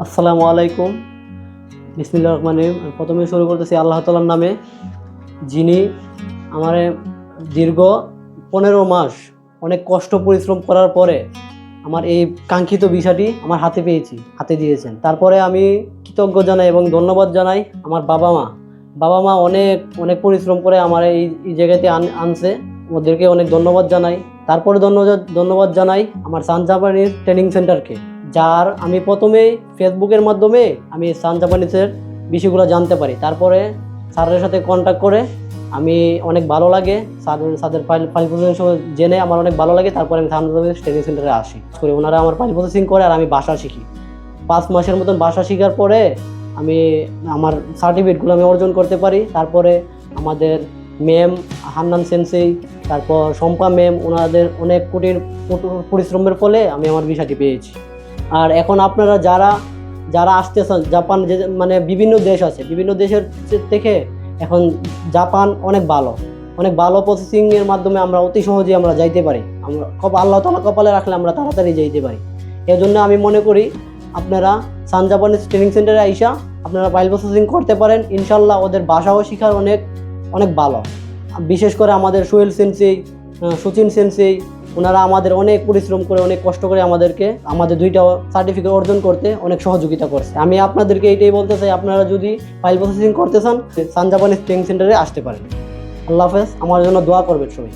আসসালামু আলাইকুম। বিসমিল্লা রহমান রহিম। আমি প্রথমে শুরু করতেছি আল্লাহ তালার নামে, যিনি আমার দীর্ঘ পনেরো মাস অনেক কষ্ট, পরিশ্রম করার পরে আমার এই কাঙ্ক্ষিত বিষয়টি আমার হাতে পেয়েছি, হাতে দিয়েছেন। তারপরে আমি কৃতজ্ঞ জানাই এবং ধন্যবাদ জানাই আমার বাবা মা। বাবা মা অনেক অনেক পরিশ্রম করে আমার এই এই জায়গাতে আন- আনছে। ওদেরকে অনেক ধন্যবাদ জানাই। তারপরে ধন্যবাদ ধন্যবাদ জানাই আমার সান জাপানিজ ট্রেনিং সেন্টারকে। যার আমি প্রথমেই ফেসবুকের মাধ্যমে আমি সান জাপানিজের বিষয়গুলো জানতে পারি। তারপরে স্যারের সাথে কন্ট্যাক্ট করে আমি অনেক ভালো লাগে। স্যার স্যারদের ফাইল ফাইল প্রসেসিং জেনে আমার অনেক ভালো লাগে। তারপরে আমি সান জাপানিজ ট্রেনিং সেন্টারে আসি। করে ওনারা আমার ফাইল প্রসেসিং করে আর আমি ভাষা শিখি। পাঁচ মাসের মতন ভাষা শেখার পরে আমি আমার সার্টিফিকেটগুলো আমি অর্জন করতে পারি। তারপরে আমাদের ম্যাম হান্নান সেন্সেই তারপর শম্পা ম্যাম ওনাদের অনেক কঠিন পরিশ্রমের ফলে আমি আমার বিষয়টি পেয়েছি। আর এখন আপনারা যারা যারা আসতেছেন জাপান যে মানে বিভিন্ন দেশ আছে বিভিন্ন দেশের থেকে এখন জাপান অনেক ভালো। অনেক ভালো প্রসেসিংয়ের মাধ্যমে আমরা অতি সহজেই আমরা যাইতে পারি। আমরা কপ আল্লাহ তালা কপালে রাখলে আমরা তাড়াতাড়ি যাইতে পারি। এই জন্য আমি মনে করি আপনারা সান জাপানিজ ট্রেনিং সেন্টারে আইসা আপনারা ফাইল প্রসেসিং করতে পারেন। ইনশাল্লাহ ওদের ভাষাও শেখার অনেক অনেক ভালো। বিশেষ করে আমাদের সোহেল সেন্সেই আহ, সচিন সেন্সেই ওনারা আমাদের অনেক পরিশ্রম করে, অনেক কষ্ট করে আমাদেরকে, আমাদের দুইটা সার্টিফিকেট অর্জন করতে অনেক সহযোগিতা করছে। আমি আপনাদেরকে এইটাই বলতে চাই, আপনারা যদি ফাইল প্রসেসিং করতে চান সান স্টেং সেন্টারে আসতে পারেন। আল্লাহ হাফেজ, আমার জন্য দোয়া করবেন সবাই।